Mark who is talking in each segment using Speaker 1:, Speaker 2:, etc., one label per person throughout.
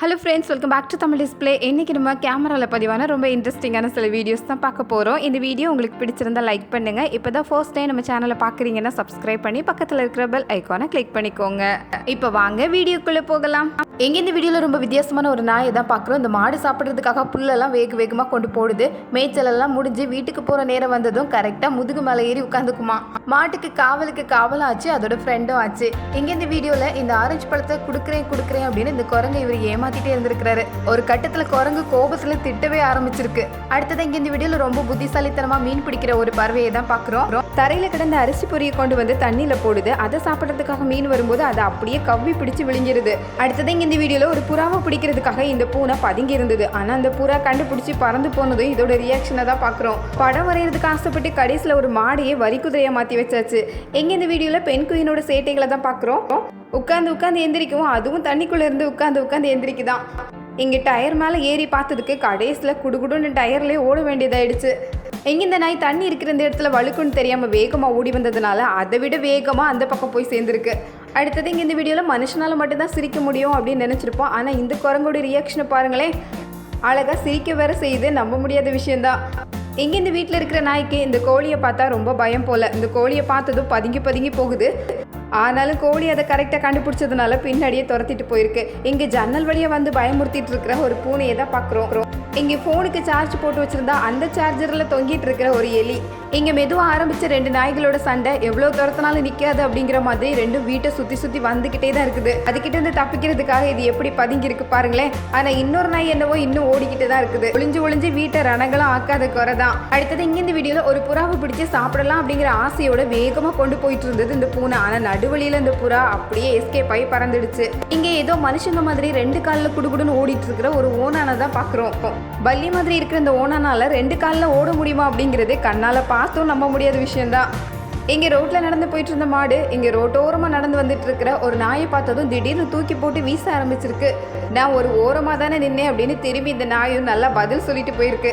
Speaker 1: Hello friends welcome back to Tamil display இன்றைக்கி நம்ம கேமராவில் பதிவான ரொம்ப இன்ட்ரெஸ்டிங்கான சில வீடியோஸ் தான் பார்க்க போகிறோம் இந்த வீடியோ உங்களுக்கு பிடிச்சிருந்தா லைக் பண்ணுங்கள் இப்போ தான் ஃபர்ஸ்ட் டைம் நம்ம சேனலை பார்க்குறீங்கன்னா சப்ஸ்கிரைப் பண்ணி பக்கத்தில் இருக்கிற பெல் ஐக்கானை கிளிக் பண்ணிக்கோங்க. இப்போ வாங்க வீடியோக்குள்ளே போகலாம். எங்கே இந்த வீடியோவில் ரொம்ப வித்தியாசமான ஒரு நாயை தான் பார்க்குறோம். இந்த மாடு சாப்பிட்றதுக்காக புல்லெல்லாம் வேக வேகமாக கொண்டு போடுது. மேய்ச்சலெல்லாம் முடிஞ்சு வீட்டுக்கு போகிற நேரம் வந்ததும் கரெக்டாக முதுகு மேலே ஏறி உட்காந்துக்குமா. மாட்டுக்கு காவலுக்கு காவலாச்சு அதோட ஃப்ரெண்டும் ஆச்சு. எங்கே இந்த வீடியோவில் இந்த ஆரஞ்சு பழத்தை கொடுக்குறேன் கொடுக்குறேன் அப்படின்னு இந்த குரங்கை இவர் ஏமாத்திட்டே இருந்திருக்கிறாரு. ஒரு கட்டத்துல குரங்கு கோபத்துல திட்டவே ஆரம்பிச்சிருக்கு. அடுத்தது இங்க இந்த வீடியோல ரொம்ப புத்திசாலித்தனமா மீன் பிடிக்கிற ஒரு பறவையை தான் பாக்குறோம். தரையில கிடந்த அரிசி பொரியை கொண்டு வந்து தண்ணியில போடுது. அதை சாப்பிட்றதுக்காக மீன் வரும்போது அதை அப்படியே கவ்வி பிடிச்சு விழுங்கிருது அடுத்தது இங்க இந்த வீடியோல ஒரு புறாவை பிடிக்கிறதுக்காக இந்த பூனை பதுங்கி இருந்தது. ஆனா அந்த புறா கண்டுபிடிச்சு பறந்து போனதும் இதோட ரியாக்ஷனை தான் பாக்குறோம். படம் வரைகிறதுக்கு ஆசைப்பட்டு கடைசியில ஒரு மாடையே வரி குதிரையை மாத்தி வச்சாச்சு. எங்க இந்த வீடியோல பெண் குயினோட சேட்டைகளை தான் பாக்குறோம். உட்காந்து உட்காந்து எந்திரிக்கவும் அதுவும் தண்ணிக்குள்ளேருந்து உட்காந்து உட்காந்து எந்திரிக்குதான். இங்கே டயர் மேலே ஏறி பார்த்ததுக்கு கடைசியில் குடுகுடுன்னு டயர்லேயே ஓட வேண்டியதாயிடுச்சு. எங்கே இந்த நாய் தண்ணி இருக்கிற இந்த இடத்துல வழுக்குன்னு தெரியாமல் வேகமாக ஓடி வந்ததுனால அதை விட வேகமாக அந்த பக்கம் போய் சேர்ந்துருக்கு. அடுத்தது இங்கே இந்த வீடியோவில் மனுஷனால் மட்டும்தான் சிரிக்க முடியும் அப்படின்னு நினச்சிருப்போம். ஆனால் இந்த குரங்கோட ரியாக்ஷனை பாருங்களேன். அழகாக சிரிக்க வேற செய்யுது நம்ப முடியாத விஷயந்தான் எங்கே இந்த வீட்டில் இருக்கிற நாய்க்கு இந்த கோழியை பார்த்தா ரொம்ப பயம் போல. இந்த கோழியை பார்த்ததும் பதுங்கி பதுங்கி போகுது. ஆனாலும் கோழி அதை கரெக்டாக கண்டுபிடிச்சதுனால பின்னாடியே துரத்திட்டு போயிருக்கு. இங்கே ஜன்னல் வழியாக வந்து பயமுறுத்திட்டு இருக்கிற ஒரு பூனையை தான் பார்க்குறோம். இங்கே ஃபோனுக்கு சார்ஜ் போட்டு வச்சிருந்தா அந்த சார்ஜரில் தொங்கிட்டு இருக்கிற ஒரு எலி. இங்கே மெதுவாக ஆரம்பிச்ச ரெண்டு நாய்களோட சண்டை எவ்வளோ துரத்தினாலும் நிற்காது அப்படிங்கிற மாதிரி ரெண்டும் வீட்டை சுற்றி சுற்றி வந்துக்கிட்டே தான் இருக்குது. அதுக்கிட்ட இருந்து தப்பிக்கிறதுக்காக இது எப்படி பதுங்கியிருக்கு பாருங்களேன். ஆனால் இன்னொரு நாய் என்னவோ இன்னும் ஓடிக்கிட்டு தான் இருக்குது. ஒளிஞ்சு ஒளிஞ்சு வீட்டை ரணங்களும் ஆக்காத குறை தான். அடுத்தது இங்கே இந்த வீடியோவில் ஒரு புறாவை பிடிச்சி சாப்பிடலாம் அப்படிங்கிற ஆசையோட வேகமாக கொண்டு போயிட்டு இருந்தது இந்த பூனை. ஆனால் நடுவழியில் இந்த புறா அப்படியே எஸ்கேப் ஆகி பறந்துடுச்சு. இங்கே ஏதோ மனுஷங்க மாதிரி ரெண்டு காலில் குடுகுடுன்னு ஓடிட்டு இருக்கிற ஒரு ஓனானை தான் பார்க்குறோம் பள்ளி மாதிரி இருக்கிற இந்த ஓனானால ரெண்டு காலில் ஓட முடியுமா அப்படிங்கிறது கண்ணால் பார்த்தும் நம்ப முடியாத விஷயம்தான். இங்கே ரோட்டில் நடந்து போயிட்டு இருந்த மாடு இங்கே ரோட்டோரமாக நடந்து வந்துட்டு இருக்கிற ஒரு நாயை பார்த்ததும் திடீர்னு தூக்கி போட்டு வீச ஆரம்பிச்சிருக்கு. நான் ஒரு ஓரமாக தானே நின்னேன் அப்படின்னு திரும்பி இந்த நாயும் நல்லா பதில் சொல்லிட்டு போயிருக்கு.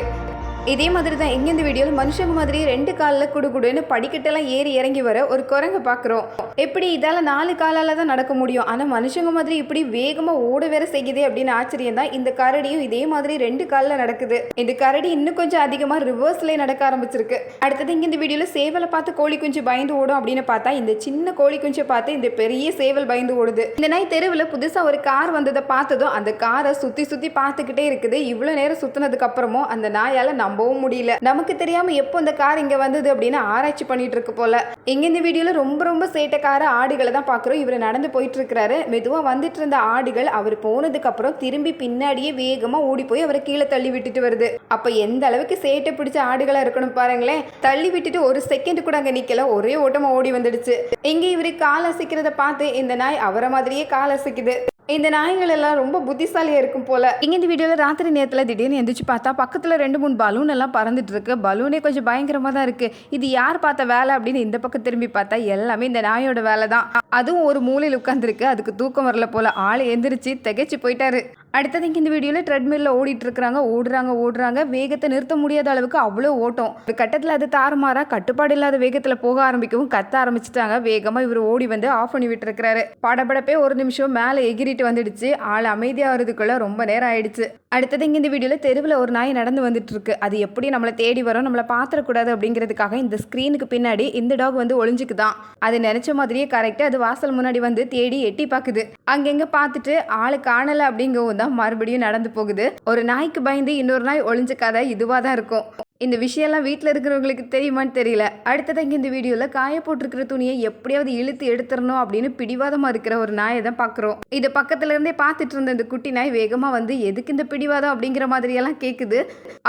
Speaker 1: இதே மாதிரி தான் இங்கே இந்த வீடியோவில் மனுஷங்க மாதிரி ரெண்டு காலில் குடுகுடுன்னு படிக்கட்டெல்லாம் ஏறி இறங்கி வர ஒரு குரங்கு பார்க்குறோம் எப்படி இதால் நாலு காலால் தான் நடக்க முடியும்? ஆனால் மனுஷங்க மாதிரி இப்படி வேகமாக ஓட வேற செய்யுதே அப்படின்னு ஆச்சரியம் தான் இந்த கரடியும் இதே மாதிரி ரெண்டு காலில் நடக்குது. இந்த கரடி இன்னும் கொஞ்சம் அதிகமாக ரிவர்ஸ்லேயே நடக்க ஆரம்பிச்சிருக்கு. அடுத்தது இங்கே இந்த வீடியோவில் சேவலை பார்த்து கோழி குஞ்சு பயந்து ஓடும் அப்படின்னு பார்த்தா இந்த சின்ன கோழி குஞ்சை பார்த்து இந்த பெரிய சேவல் பயந்து ஓடுது. இந்த நாய் தெருவில் புதுசாக ஒரு கார் வந்ததை பார்த்ததும் அந்த காரை சுற்றி சுற்றி பார்த்துக்கிட்டே இருக்குது. இவ்வளோ நேரம் சுற்றினதுக்கு அப்புறமும் அந்த நாயால் நம்ம நம்பவும் முடியல. நமக்கு தெரியாம எப்போ இந்த கார் இங்க வந்தது அப்படின்னு ஆராய்ச்சி பண்ணிட்டு இருக்கு போல. இங்க இந்த வீடியோல ரொம்ப ரொம்ப சேட்டைக்கார ஆடுகளை தான் பாக்குறோம். இவர் நடந்து போயிட்டு இருக்கிறாரு மெதுவா வந்துட்டு இருந்த ஆடுகள் அவர் போனதுக்கு அப்புறம் திரும்பி பின்னாடியே வேகமா ஓடி போய் அவரை கீழே தள்ளி விட்டுட்டு வருது. அப்ப எந்த அளவுக்கு சேட்டை பிடிச்ச ஆடுகளா இருக்கணும் பாருங்களேன். தள்ளி விட்டுட்டு ஒரு செகண்ட் கூட அங்க நிக்கல. ஒரே ஓட்டமா ஓடி வந்துடுச்சு. இங்க இவரு கால் அசைக்கிறத பார்த்து இந்த நாய் அவரை மாதிரியே கால் அசைக்குது. இந்த நாய்கள் எல்லாம் ரொம்ப புத்திசாலியாக இருக்கும் போல. இங்கே இந்த வீடியோவில் ராத்திரி நேரத்தில் திடீர்னு எந்திரிச்சு பார்த்தா பக்கத்தில் ரெண்டு மூணு பலூன் எல்லாம் பறந்துட்டு இருக்கு. பலூனே கொஞ்சம் பயங்கரமாக தான் இருக்கு. இது யார் பார்த்த வேலை அப்படின்னு இந்த பக்கம் திரும்பி பார்த்தா எல்லாமே இந்த நாயோட வேலை தான் அதுவும் ஒரு மூலையில் உட்காந்துருக்கு அதுக்கு தூக்கம் வரல போல. ஆள் எந்திரிச்சு திகைச்சு போயிட்டாரு. அடுத்தது இங்கே இந்த வீடியோவில் ட்ரெட்மில்ல ஓடிட்டு இருக்கிறாங்க ஓடுறாங்க ஓடுறாங்க. வேகத்தை நிறுத்த முடியாத அளவுக்கு அவ்வளோ ஓட்டம். ஒரு கட்டத்தில் அது தாறுமாறா கட்டுப்பாடு இல்லாத வேகத்தில் போக ஆரம்பிக்கவும் கத்த ஆரம்பிச்சிட்டாங்க. வேகமாக இவர் ஓடி வந்து ஆஃப் பண்ணி விட்டுருக்கிறாரு. படபடப்பே ஒரு நிமிஷம் மேலே எகிரிட்டு வந்துடுச்சு. ஆள் அமைதியாகிறதுக்குள்ள ரொம்ப நேரம் ஆயிடுச்சு. அடுத்தது இங்கே இந்த வீடியோவில் தெருவில் ஒரு நாய் நடந்து வந்துட்டு இருக்கு அது எப்படி நம்மளை தேடி வரும் நம்மளை பார்த்துடக்கூடாது அப்படிங்கிறதுக்காக இந்த ஸ்க்ரீனுக்கு பின்னாடி இந்த டாக் வந்து ஒளிஞ்சுக்குதான். அது நினைச்ச மாதிரியே கரெக்டாக அது வாசல் முன்னாடி வந்து தேடி எட்டி பார்க்குது அங்கெங்கே பார்த்துட்டு ஆள் காணலை அப்படிங்கவும் தான் மறுபடியும் நடந்து போகுது. ஒரு நாய்க்கு பயந்து இன்னொரு நாய் ஒளிஞ்ச கதை இதுவாக தான் இருக்கும். இந்த விஷயம்லாம் வீட்டில் இருக்கிறவங்களுக்கு தெரியுமான்னு தெரியல. அடுத்தது இங்கே இந்த வீடியோவில் காய போட்டிருக்கிற துணியை எப்படியாவது இழுத்து எடுத்துடணும் அப்படின்னு பிடிவாதமாக இருக்கிற ஒரு நாயை தான் பார்க்குறோம் இது பக்கத்துல இருந்தே பார்த்துட்டு இருந்த இந்த குட்டி நாய் வேகமாக வந்து எதுக்கு இந்த பிடிவாதம்? அப்படிங்கிற மாதிரியெல்லாம் கேட்குது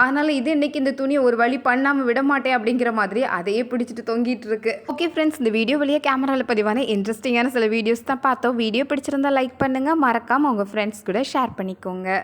Speaker 1: ஆனாலும் இது இன்னைக்கு இந்த துணியை ஒரு வழி பண்ணாமல் விட மாட்டேன் அப்படிங்கிற மாதிரி அதையே பிடிச்சிட்டு தொங்கிட்டு இருக்கு. ஓகே ஃப்ரெண்ட்ஸ் இந்த வீடியோ வழியாக கேமராவில் பதிவான இன்ட்ரெஸ்டிங்கான சில வீடியோஸ் தான் பார்த்தோம். வீடியோ பிடிச்சிருந்தா லைக் பண்ணுங்கள் மறக்காமல் உங்கள் ஃப்ரெண்ட்ஸ் கூட ஷேர் பண்ணிக்கோங்க.